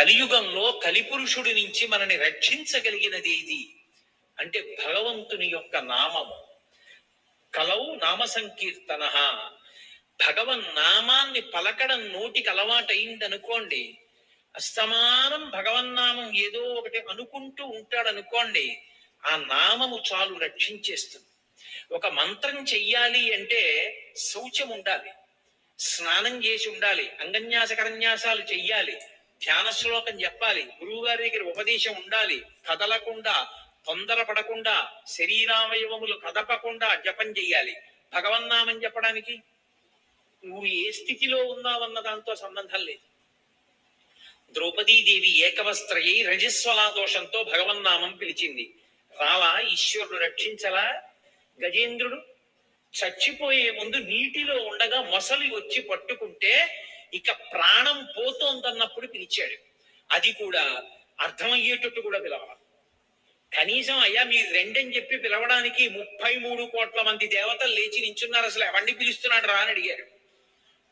కలియుగంలో కలిపురుషుడి నుంచి మనని రక్షించగలిగినది ఇది అంటే భగవంతుని యొక్క నామము. కలవు నామ సంకీర్తన. భగవన్ నామాన్ని పలకడం నోటికి అలవాటైంది అనుకోండి అస్తమానం భగవన్నామం ఏదో ఒకటి అనుకుంటూ ఉంటాడు అనుకోండి ఆ నామము చాలు రక్షించేస్తుంది. ఒక మంత్రం చెయ్యాలి అంటే శౌచం ఉండాలి స్నానం చేసి ఉండాలి అంగన్యాస కరన్యాసాలు చెయ్యాలి ధ్యాన శ్లోకం చెప్పాలి. గురువు గారి దగ్గర ఉపదేశం ఉండాలి. కదలకుండా తొందరపడకుండా శరీరావయవములు కదపకుండా జపం చెయ్యాలి. భగవన్నామం చెప్పడానికి నువ్వు ఏ స్థితిలో ఉన్నావన్న దాంతో సంబంధం లేదు. ద్రౌపదీదేవి ఏకవస్త్రయి రజస్వలా దోషంతో భగవన్నామం పిలిచింది. రావా ఈశ్వరుడు రక్షించలా? గజేంద్రుడు చచ్చిపోయే ముందు నీటిలో ఉండగా మొసలి వచ్చి పట్టుకుంటే ఇక ప్రాణం పోతోందన్నప్పుడు పిలిచాడు అది కూడా అర్థమయ్యేటట్టు కూడా పిలవాలి. కనీసం అయ్యా మీరు రెండని చెప్పి పిలవడానికి ముప్పై మూడు కోట్ల మంది దేవతలు లేచి నించున్నారు. అసలు ఎవండి పిలుస్తున్నాడు రా అని అడిగారు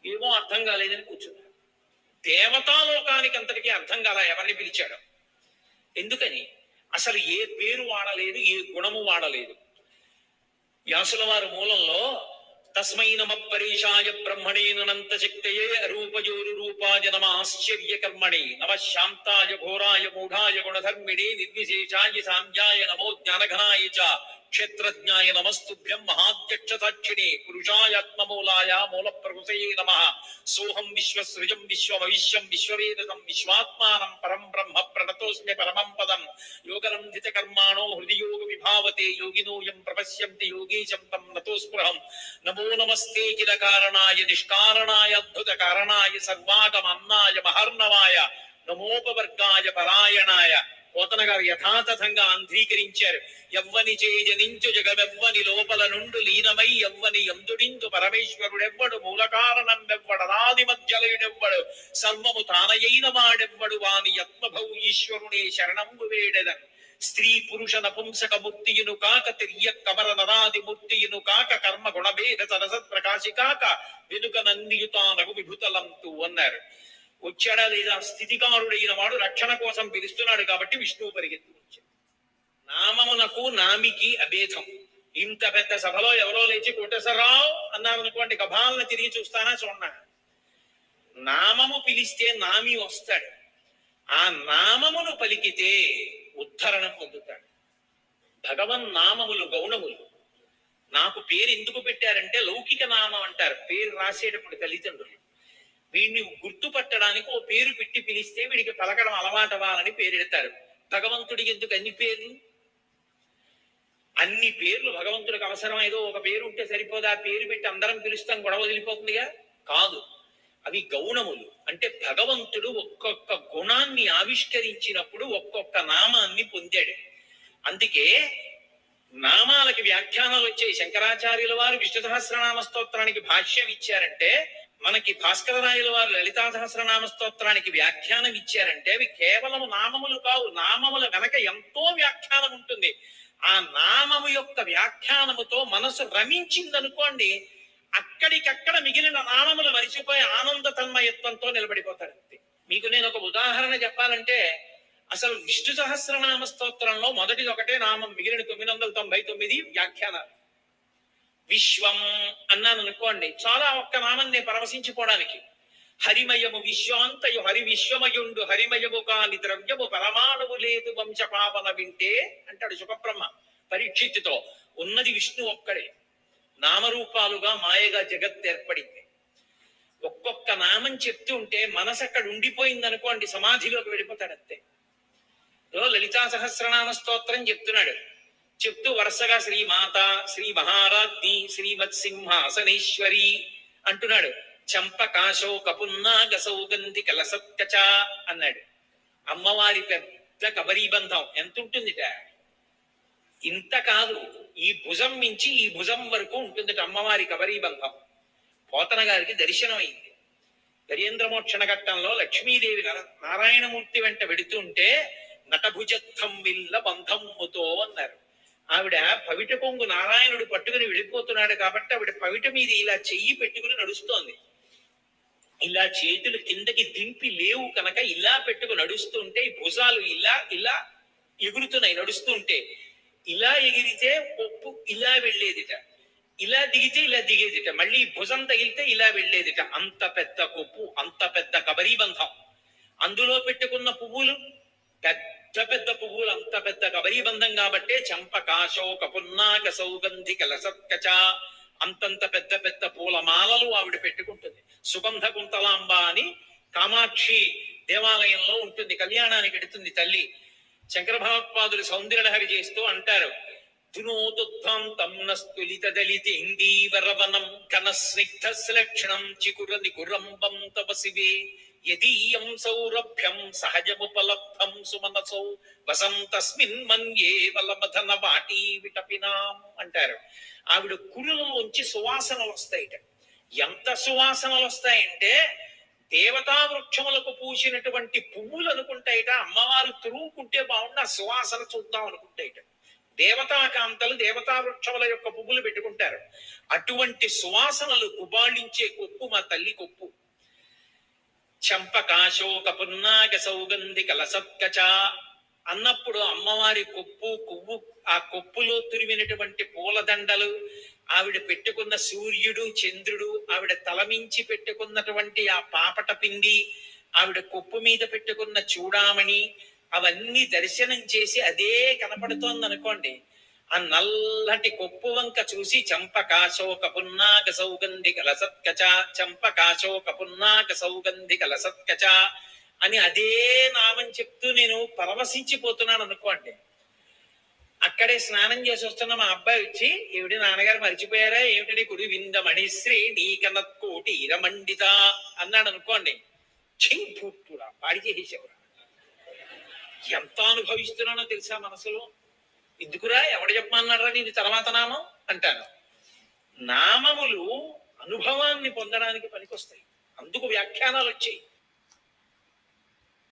ఏమో అర్థం కాలేదని కూర్చున్నారు దేవతాలోకానికి అంతటికీ అర్థం కాల ఎవరిని పిలిచాడు. ఎందుకని? అసలు ఏ పేరు వాడలేదు ఏ గుణము వాడలేదు. వ్యాసుల వారి మూలంలో तस्मै नमः परेशाय ब्रह्मणे ननन्त शक्तये रूपजोरुरूपाय नमाश्चर्यकर्मणे नमः शान्ताय घोराय मूढाय गुणधर्मिणे निर्विशेषाय साम्याय नमो ज्ञानघनाय च క్షేత్రజ్ఞాయ నమస్తుభ్యం మహాధ్యక్ష సాక్షిణే పురుషాయాత్మమూలాయ మూల ప్రకృతయే నమ. సోహం విశ్వసృజం విశ్వమవిశ్వం విశ్వవేదకం విశ్వాత్మానం పరం బ్రహ్మ ప్రణతోస్మి పరమం పదం. యోగరంధిత కర్మాణో హృదయోగ విభావతే యోగినోయం ప్రపశ్యంతి యోగీశం తం నతోస్పృహం నమో నమస్తే కిల కారణాయ నిష్కారణాయ అద్భుత కారణాయ సర్వాగమన్నాయ మహర్ణవాయ. నమోపవర్గాయ పరాయణాయ. పోతన గారు యథాతథంగా అంధీకరించారు. ఎవ్వని చేజనించు జగమెవ్వని లోపల నుండు లీనమై ఎవ్వని ఎందుడించు పరమేశ్వరుడెవ్వడు మూల కారణం వెవ్వడనాది మధ్యలయుడెవ్వడు సర్వము తానయైన వాడెవ్వడు వాని యత్మభౌ ఈశ్వరునే శరణంబు వేడెదన్. స్త్రీ పురుష నపుంసక మూర్తియును కాక తిర్య కమర నరాది మూర్తియును కాక కర్మ గుణభేద సరసత్ ప్రకాశి కాక వెనుక నందియుతానగు విభుతలంతు అన్నారు. వచ్చాడా లేదా స్థితికారుడైన వాడు రక్షణ కోసం పిలుస్తున్నాడు కాబట్టి విష్ణువు పరిగెత్తి వచ్చాడు. నామమునకు నామికి అభేదం. ఇంత పెద్ద సభలో ఎవరో లేచి కోటేశ్వరరావు అన్నారు అనుకోండి గభాలను తిరిగి చూస్తానా చూడనా? నామము పిలిస్తే నామి వస్తాడు. ఆ నామమును పలికితే ఉద్ధరణం పొందుతాడు. భగవన్ నామములు గౌణములు. నాకు పేరు ఎందుకు పెట్టారంటే లౌకిక నామం అంటారు. పేరు రాసేటప్పుడు తల్లిదండ్రులు. వీడిని గుర్తుపట్టడానికి ఓ పేరు పెట్టి పిలిస్తే వీడికి పలకడం అలవాటవాలని పేరెడతారు భగవంతుడికి ఎందుకు అన్ని పేర్లు? అన్ని పేర్లు భగవంతుడికి అవసరం. ఏదో ఒక పేరు ఉంటే సరిపోదా. పేరు పెట్టి అందరం పిలుస్తాం గొడవ వదిలిపోతుందిగా? కాదు. అవి గౌణములు. అంటే భగవంతుడు ఒక్కొక్క గుణాన్ని ఆవిష్కరించినప్పుడు ఒక్కొక్క నామాన్ని పొందాడు. అందుకే నామాలకి వ్యాఖ్యానాలు వచ్చాయి. శంకరాచార్యుల వారు విష్ణు సహస్రనామ స్తోత్రానికి భాష్యం ఇచ్చారంటే మనకి భాస్కర రాయల వారు లలితా సహస్రనామ స్తోత్రానికి వ్యాఖ్యానం ఇచ్చారంటే అవి కేవలం నామములు కావు. నామముల వెనక ఎంతో వ్యాఖ్యానం ఉంటుంది. ఆ నామము యొక్క వ్యాఖ్యానముతో మనసు రమించిందనుకోండి అక్కడికక్కడ మిగిలిన నామములు మరిచిపోయి ఆనంద తన్మయత్వంతో నిలబడిపోతాడు మీకు నేను ఒక ఉదాహరణ చెప్పాలంటే అసలు విష్ణు సహస్రనామ స్తోత్రంలో మొదటిది ఒకటే నామం మిగిలిన తొమ్మిది వందల తొంభై తొమ్మిది వ్యాఖ్యానాలు. విశ్వం అన్నాను అనుకోండి చాలా ఒక్క నామాన్ని పరవశించిపోవడానికి హరిమయము విశ్వాంతయు హరి విశ్వమయుండు హరిమయము కాని ద్రవ్యము పరమాణువు లేదు వంశపావన వింటే అంటాడు శుభబ్రహ్మ పరీక్షిత్తుతో. ఉన్నది విష్ణు ఒక్కడే. నామరూపాలుగా మాయగా జగత్ ఏర్పడింది. ఒక్కొక్క నామం చెప్తూ ఉంటే మనసు అక్కడ ఉండిపోయింది అనుకోండి సమాధిలోకి వెళ్ళిపోతాడు అంతే. లలితా సహస్రనామ స్తోత్రం చెప్తున్నాడు. చెప్తూ వరుసగా శ్రీ మాత శ్రీ మహారాజ్ని శ్రీమత్ సింహాసనేశ్వరి అంటున్నాడు చంపకాశో కపున్నాగ సౌగంధి కలసత్కచ అన్నాడు. అమ్మవారి పెద్ద కబరీబంధం ఎంత ఉంటుందిట ఇంత కాదు. ఈ భుజం మించి ఈ భుజం వరకు ఉంటుందిట అమ్మవారి కబరీబంధం. పోతన గారికి దర్శనం అయింది గజేంద్రమోక్షణ ఘట్టంలో లక్ష్మీదేవి నర- నారాయణమూర్తి వెంట వెడుతుంటే నటభుజత్వం విల్ల బంధమ్ముతో అన్నారు. ఆవిడ పవిట పొంగు నారాయణుడు పట్టుకుని వెళ్ళిపోతున్నాడు కాబట్టి ఆవిడ పవిట మీద ఇలా చెయ్యి పెట్టుకుని నడుస్తోంది. ఇలా చేతులు కిందకి దింపి లేవు కనుక ఇలా పెట్టుకు నడుస్తుంటే భుజాలు ఇలా ఇలా ఎగురుతున్నాయి నడుస్తుంటే. ఇలా ఎగిరితే పప్పు ఇలా వెళ్ళేదిట. ఇలా దిగితే ఇలా దిగేదిట. మళ్ళీ భుజం తగిలితే ఇలా వెళ్ళేదిట. అంత పెద్ద కొప్పు అంత పెద్ద కబరీ బంధం అందులో పెట్టుకున్న పువ్వులు పెద్ద పెద్ద పువ్వులు అంత పెద్ద కబరీబంధం కాబట్టే చంపకాశోక పున్నాక సౌగంధి కలసత్కచ. అంతంత పెద్ద పెద్ద పూలమాలలు ఆవిడ పెట్టుకుంటుంది. సుగంధ కుంతలాంబ అని కామాక్షి దేవాలయంలో ఉంటుంది. కళ్యాణానికి ఎడుతుంది తల్లి. శంకర భగవత్పాదులు సౌందర్యలహరి చేస్తూ అంటారు. ధునోదుద్ధాంతం నస్తులిత ఘన స్నిగ్ధ శ్లక్షణం చికుర నికురంబం తపసివే. యదీయం సౌరభ్యం సహజముపలబ్ధం సుమనసౌ వసంతస్మిన్ మన్యే వలమధన వాటీ విటపినాం అంటారు. ఆవిడ కురులలోంచి సువాసనలు వస్తాయిట ఎంత సువాసనలు వస్తాయంటే దేవతా వృక్షములకు పూసినటువంటి పువ్వులు అనుకుంటాయిట అమ్మవారు తురుముకుంటే బాగుండి ఆ సువాసన చూద్దాం అనుకుంటాయిట. దేవతా కాంతలు దేవతా వృక్షముల యొక్క పువ్వులు పెట్టుకుంటారు. అటువంటి సువాసనలు గుబాళించే కొప్పు మా తల్లి కొప్పు. చంపకాశోక పున్నాగ సౌగంధి కలసత్కచ అన్నప్పుడు అమ్మవారి కొప్పు కొవ్వు ఆ కొప్పులో తురిమినటువంటి పూలదండలు ఆవిడ పెట్టుకున్న సూర్యుడు చంద్రుడు ఆవిడ తలమించి పెట్టుకున్నటువంటి ఆ పాపట పిండి ఆవిడ కొప్పు మీద పెట్టుకున్న చూడామణి అవన్నీ దర్శనం చేసి అదే కనపడుతోంది అనుకోండి ఆ నల్లటి కొప్పు వంక చూసి చంపకాశోక పున్నాక సౌగంధి కలసత్కచ చంపకాశోక పున్నాక సౌగంధి కలసత్కచ అని అదే నామం చెప్తూ నేను పరవశించిపోతున్నాను అనుకోండి. అక్కడే స్నానం చేసి వస్తున్న మా అబ్బాయి వచ్చి ఏమిటి నాన్నగారు మర్చిపోయారా? ఏమిటి కుడి వింద మణిశ్రీ నీకనత్కోటి ఇరమండిత అన్నాడు అనుకోండి. చెయ్యి పూర్తుడా పాడి చేసేవారు ఎంత అనుభవిస్తున్నానో తెలుసా మనసులో? ఎందుకురా? ఎవడు చెప్పమన్నారా నీది తర్వాత నామం? అంటాను. నామములు అనుభవాన్ని పొందడానికి పనికొస్తాయి. అందుకు వ్యాఖ్యానాలు వచ్చాయి.